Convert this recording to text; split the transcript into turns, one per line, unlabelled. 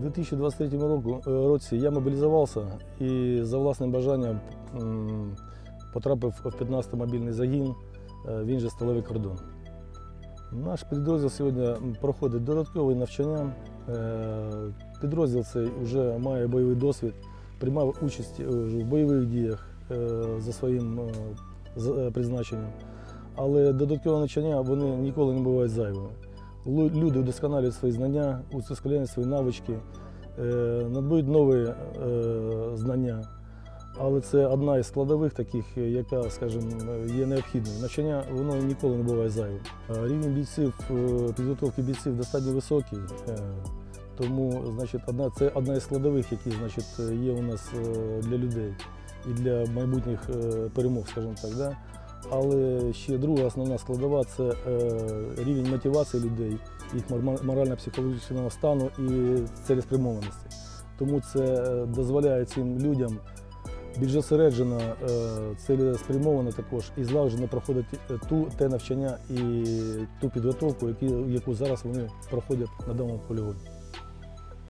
2023 року, е, році я мобілізувався і за власним бажанням потрапив в 15-й мобільний загін, е, він же сталевий кордон. Наш підрозділ сьогодні проходить додаткове навчання. Е, Підрозділ цей вже має бойовий досвід, приймав участь е, в бойових діях за своїм призначенням. Але додаткове навчання вони ніколи не бувають зайвими. Люди вдосконалюють свої знання, удосконалюють свої навички, е, надбають нові е, знання. Але це одна із складових таких, яка, скажімо, є необхідною. Навчання воно ніколи не буває зайвим. Рівень бійців, е, підготовки бійців достатньо високий. Тому, значить, одна, це одна із складових, які значить, є у нас для людей і для майбутніх перемог, скажімо так. Да? Але ще друга основна складова це е, рівень мотивації людей, їх морально-психологічного стану і цілеспрямованості. Тому це е, дозволяє цим людям більш зосереджено, е, цілеспрямовано також і злагоджено проходити ту те навчання і ту підготовку, яку зараз вони проходять на даному полігоні.